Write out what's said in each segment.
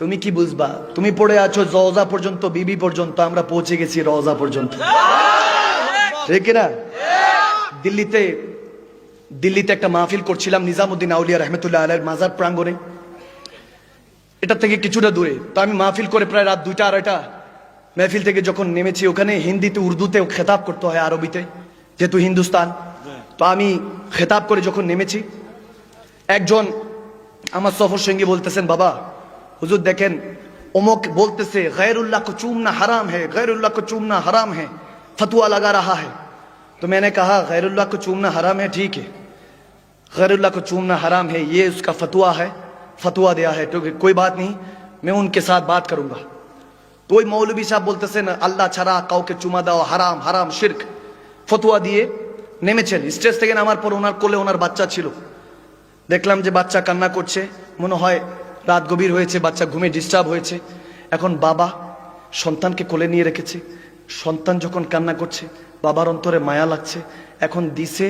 তুমি কি বুঝবা? তুমি পড়ে আছো রওজা পর্যন্ত বিবি পর্যন্ত আমরা পৌঁছে গেছি রওজা পর্যন্ত। ঠিক। না দিল্লিতে দিল্লিতে একটা মাহফিল করছিলাম নিজামুদ্দিন আউলিয়া রহমতুল্লাহ আলের মাজার প্রাঙ্গণে। এটা থেকে কিছুটা দূরে। তো আমি মাহফিল করে প্রায় রাত দুইটা আড়াইটা মেহফিল থেকে যখন নেমেছি ওখানে হিন্দিতে উর্দুতে খেতাব করতে হয় আরবিতে যেহেতু হিন্দুস্তান। তো আমি খেতাব করে যখন নেমেছি একজন আমার সফর সঙ্গী বলতেছেন বাবা হুজুর দেখেন অমুক বলতেছে गैरुल्लाह को चूमना हराम है गैरुल्लाह को चूमना हराम है फतवा लगा रहा है तो मैंने कहा गैरुल्लाह को चूमना हराम है ठीक है गैरुल्लाह को चूमना हराम है ये उसका फतवा है फतवा दिया है तो कोई बात नहीं मैं उनके साथ बात करूंगा তো ওই মৌলবী সাহেব বলতেছেন আল্লাহ ছাড়া কাউকে চুমা দেওয়া হারাম হারাম শির্ক ফতুয়া দিয়ে নেমেছেন স্টেজ থেকে নামার পর ওনার কোলে ওনার বাচ্চা ছিল দেখলাম যে বাচ্চা কান্না করছে মনে হয় রাত গভীর হয়েছে, বাচ্চা ঘুমে ডিস্টার্ব হয়েছে। এখন বাবা সন্তানকে কোলে নিয়ে রেখেছে। সন্তান যখন কান্না করছে, বাবার অন্তরে মায়া লাগছে। এখন দিছে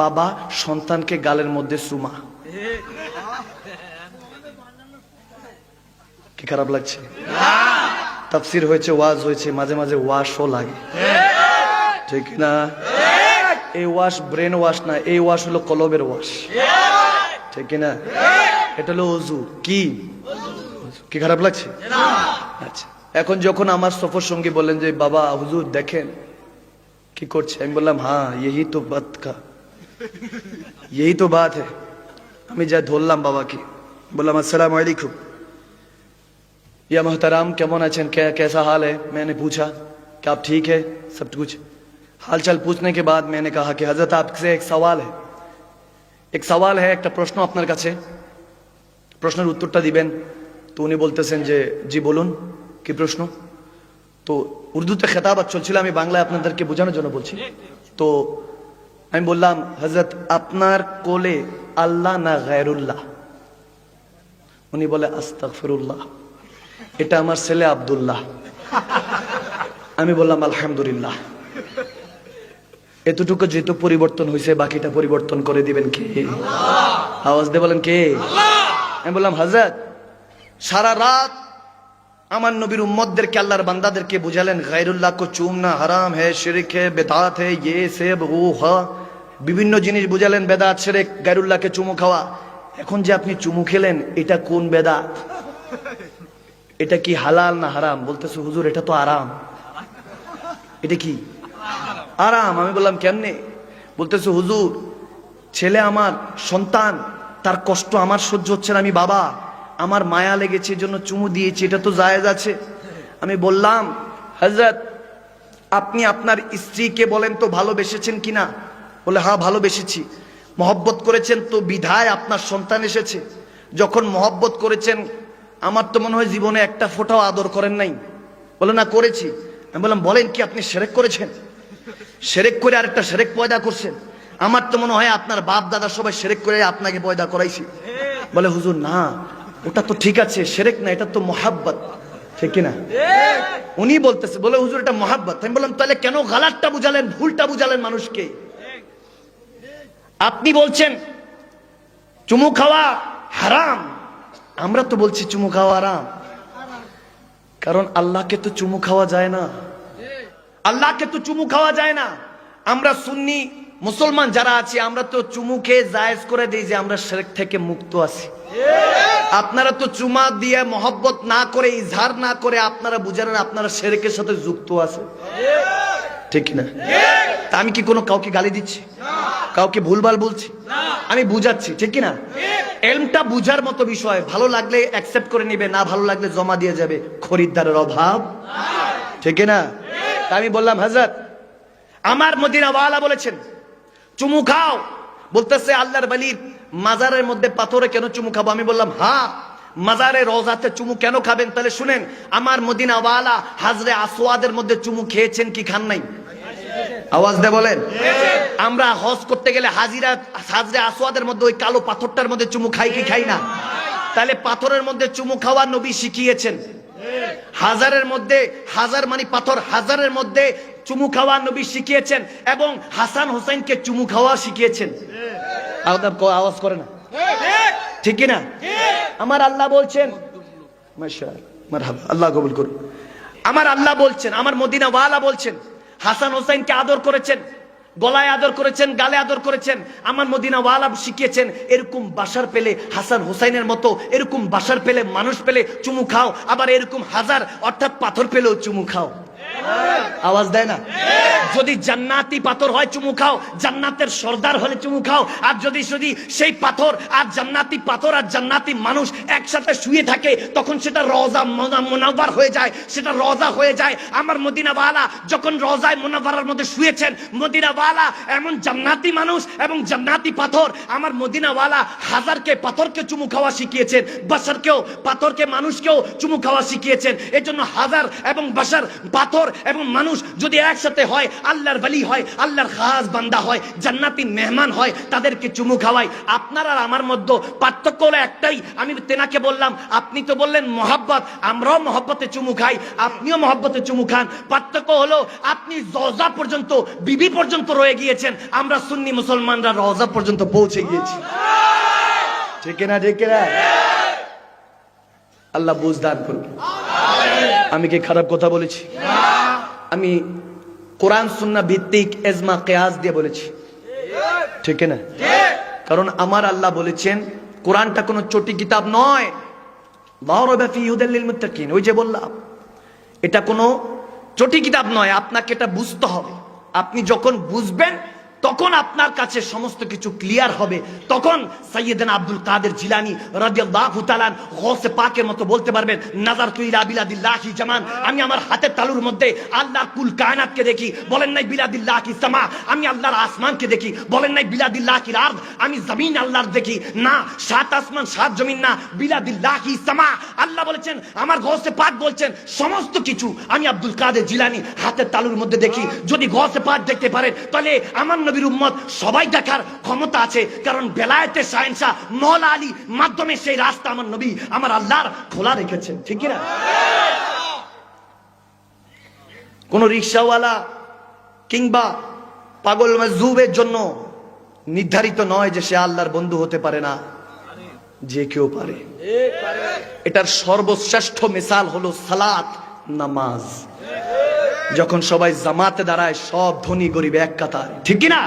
বাবা সন্তানকে গালের মধ্যে সুমা। কি খারাপ লাগছে? তাফসির হয়েছে, ওয়াজ হয়েছে, মাঝে মাঝে ওয়াশও লাগে। ঠিক না? এই ওয়াশ ব্রেন ওয়াশ না, এই ওয়াশ হলো কলবের ওয়াশ। ঠিক না? এটা হলো অজু কি কি খারাপ লাগছে আচ্ছা এখন যখন আমার সফর সঙ্গী বললেন যে বাবা হুজুর দেখেন কি করছে আমি বললাম হ্যাঁ यही তো বাত কা यही তো বাত है আমি যা ধরলাম বাবাকে বললাম আসসালামু আলাইকুম या मोहतराम केमन अचन क्या कैसा हाल है मैंने पूछा कि आप ठीक है सब कुछ हाल चाल पूछने के बाद मैंने कहा कि हजरत आपसे एक सवाल है এক সওয়াল হ্যাঁ একটা প্রশ্ন আপনার কাছে প্রশ্নের উত্তরটা দিবেন। তো উনি বলতেছেন যে, জি, বলুন, কি প্রশ্ন? তো উর্দুতে খেতাবাত চলছিল, আমি বাংলায় আপনাদেরকে বোঝানোর জন্য বলছি। তো আমি বললাম হজরত আপনার কোলে আল্লাহ না গায়রুল্লাহ? উনি বলে, আস্তাগফিরুল্লাহ, এটা আমার ছেলে আবদুল্লাহ। আমি বললাম, আলহামদুলিল্লাহ। এতটুকু যেহেতু পরিবর্তন হয়েছে বাকিটা পরিবর্তন করে দিবেন কে? আওয়াজ দিয়ে বলেন কে? আমি বললাম হাজরত সারা রাত আমার নবীর উম্মদদেরকে আল্লাহর বান্দাদেরকে বুঝালেন, গায়রুল্লাহ কো চুমনা হারাম হে, শিরিক হে, বেদাত হে ইয়ে সে ও হ। বিভিন্ন জিনিস বুঝালেন, বেদাত, শিরিক, গায়রুল্লাহকে চুমু খাওয়া। এখন যে আপনি চুমু খেলেন, এটা কোন বেদাত? এটা কি হালাল না হারাম? বলতেছে, হুজুর, এটা তো আরাম। এটা কি? আরাম। আমি বললাম, কেমনে? বলতেছে, হুজুর, ছেলে আমার সন্তান তার কষ্ট আমার সহ্য হচ্ছে না। আমি বাবা, আমার মায়া লেগেছে জন্য চুমু দিয়েছি, এটা তো জায়েজ আছে। আমি বললাম হজরত আপনি আপনার স্ত্রীকে বলেন তো ভালোবেসেছেন কিনা? বলে হ্যাঁ ভালোবেসেছি। মহব্বত করেছেন তো বিধায় আপনার সন্তান এসেছে। যখন মহব্বত করেছেন, আমার তো মনে হয় জীবনে একটা ফোটাও আদর করেন নাই। বলে, না, করেছি। আমি বললাম, বলেন কি আপনি সেরেক করেছেন? সেরেক করে আরেকটা সেরেক পয়দা করছেন। আমার তো মনে হয় আপনার বাপ দাদা সবাই সেরেক করে আপনাকে পয়দা করাইছি। বলে, হুজুর, না, ওটা তো ঠিক আছে, সেরেক না, এটা তো মহাব্বত। ঠিক না উনি বলতেছে, বলে, হুজুর, এটা মহাব্বত। আমি বললাম, তাহলে কেন গালারটা বুঝালেন, ভুলটা বুঝালেন মানুষকে? আপনি বলছেন, চুমু খাওয়া হারাম। আমরা তো বলছি, চুমু খাওয়া হারাম। কারণ আল্লাহকে তো চুমু খাওয়া যায় না। আল্লাহকে তো চুমু খাওয়া যায় না। আমরা সুন্নি মুসলমান যারা আছি, আমরা তো চুমু খেয়ে জায়েজ করে দিই যে আমরা শেরেক থেকে মুক্ত আছি। আপনারা তো চুমা দিয়ে মহব্বত না করে, ইজহার না করে আপনারা বুঝালেন আপনারা শেরেকের সাথে যুক্ত আছে। ঠিক না? তা আমি কি কোনো কাউকে গালি দিচ্ছি? কাউকে ভুলভাল বলছি? আমি বুঝাচ্ছি, ঠিক না? এলমটা বুঝার মতো বিষয়। ভালো লাগলে অ্যাকসেপ্ট করে নিবে, না ভালো লাগলে জমা দিয়ে যাবে। খরিদ্দারের অভাব। ঠিক না? তা আমি বললাম, হাজরত, আমার মদিনাওয়ালা বলেছেন চুমু খাও। বলতেছে আল্লাহর বালির মাজারের মধ্যে পাথরে কেন চুমু খাব? আমি বললাম হ্যাঁ মাজারে রোজাতে চুমু কেন খাবেন? তাহলে শুনেন, আমার মদিনাওয়ালা হাজরে আসোয়াদের মধ্যে চুমু খেয়েছেন কি খান নাই? আওয়াজ দে বলেন, আমরা হজ করতে গেলে হাজিরা, হাজরে আসোয়াদের মধ্যে ওই কালো পাথরটার মধ্যে চুমু খাই কি খাই না? তাহলে পাথরের মধ্যে চুমু খাওয়া নবী শিখিয়েছেন। হাজারের মধ্যে, হাজার মানে পাথর, হাজারের মধ্যে চুমু খাওয়া নবী শিখিয়েছেন এবং হাসান হোসেনকে চুমু খাওয়া শিখিয়েছেন। আওয়াজ- করে না। ঠিক না আমার আল্লাহ বলছেন আল্লাহ কবুল করুন আমার আল্লাহ বলছেন, আমার মদিনা ওয়ালা বলছেন, হাসান হোসেনকে আদর করেছেন, গলায় আদর করেছেন, গালে আদর করেছেন, আমার মদিনা ওয়ালা শিখিয়েছেন, এরকম বাসার পেলে হাসান হোসাইনের মতো, এরকম বাসার পেলে মানুষ পেলে চুমু খাও, আবার এরকম হাজার, অর্থাৎ পাথর পেলেও চুমু খাও। আওয়াজ দেয় না। যদি জান্নাতি পাথর হয়, চুমু খাও। জান্নাতের সর্দার হলে চুমু খাও। আর যদি যদি সেই পাথর আর জান্নাতি পাথর আর জান্নাতি মানুষ একসাথে শুয়ে থাকে, তখন সেটা রজা মোনাবার হয়ে যায়। সেটা রজা হয়ে যায়। আমার মদিনাওয়ালা যখন রজায় মোনাবারার মধ্যে শুয়েছেন, মদিনাওয়ালা এমন জান্নাতি মানুষ এবং জান্নাতি পাথর, আমার মদিনাওয়ালা হাজারকে পাথরকে চুমু খাওয়া শিখিয়েছেন, বাসারকেও, পাথরকে মানুষকেও চুমু খাওয়া শিখিয়েছেন। এজন্য হাজার এবং বাসার পাথর এবং মানুষ যদি একসাথে হয়, আল্লাহর বালি হয়, আল্লাহর খাস বান্দা হয়, জান্নাতি মেহমান হয়, তাদেরকে চুমু খাওয়াই। আপনার আর আমার মধ্যে পার্থক্য হলো একটাই। আমি তেনাকে বললাম, আপনি তো বললেন মহাব্বত, আমরাও মহব্বতে চুমু খাই, আপনিও মহব্বতে চুমু খান। পার্থক্য হলো, আপনি রজা পর্যন্ত, বিবি পর্যন্ত রয়ে গিয়েছেন, আমরা সুন্নি মুসলমানরা রজা পর্যন্ত পৌঁছে গিয়েছি। ঠিক না ঠিক না আল্লাহ বুঝদার করুন আমি কি খারাপ কথা বলেছি? আমি কোরআন সুন্না ভিত্তিক এজমা, কেয়াস দিয়ে বলেছি। ঠিক না কারণ আমার আল্লাহ বলেছেন, কোরআনটা কোনো চটি কিতাব নয়। ওই যে বললাম, এটা কোনো চটি কিতাব নয়, আপনাকে এটা বুঝতে হবে। আপনি যখন বুঝবেন তখন আপনার কাছে সমস্ত কিছু ক্লিয়ার হবে। তখন সৈয়দিন আব্দুল কাদের জিলানি রাদিয়াল্লাহু তাআলা গৌসে পাকের মতো বলতে পারবেন নাজার তুই ইলা বিলাদিল্লাহি জামান। আমি আমার হাতের তালুর মধ্যে আল্লাহর কুল কায়নাতকে দেখি। বলেন নাই বিলাদিল্লাহি সামা। আমি আল্লাহর আসমানকে দেখি। বলেন নাই বিলাদিল্লাহি আরদ। আমি জমিন আল্লাহর দেখি। না, সাত আসমান, সাত জমিন না, বিলাদিল্লাহি সামা। আল্লাহ বলেছেন, আমার গৌসে পাক বলছেন, সমস্ত কিছু আমি আব্দুল কাদের জিলানি হাতের তালুর মধ্যে দেখি। যদি গৌসে পাক দেখতে পারেন, তাহলে আমার নবীর উম্মত সবাই দেখার ক্ষমতা আছে। কারণ বেলায়েতে সায়েন্সা মৌলা আলী মাধ্যমে সেই রাস্তা আমার নবী, আমার আল্লাহর খোলা রেখেছেন। ঠিক না কোন রিক্সাওয়ালা কিংবা পাগল মজুবের জন্য নির্ধারিত নয় যে সে আল্লাহর বন্ধু হতে পারে না, যে কেউ পারে। এটার সর্বশ্রেষ্ঠ মিসাল হলো সালাত নামাজ। যখন সবাই জামাতে দাঁড়ায় সব ধনী গরিব এক কাতার। ঠিক কি না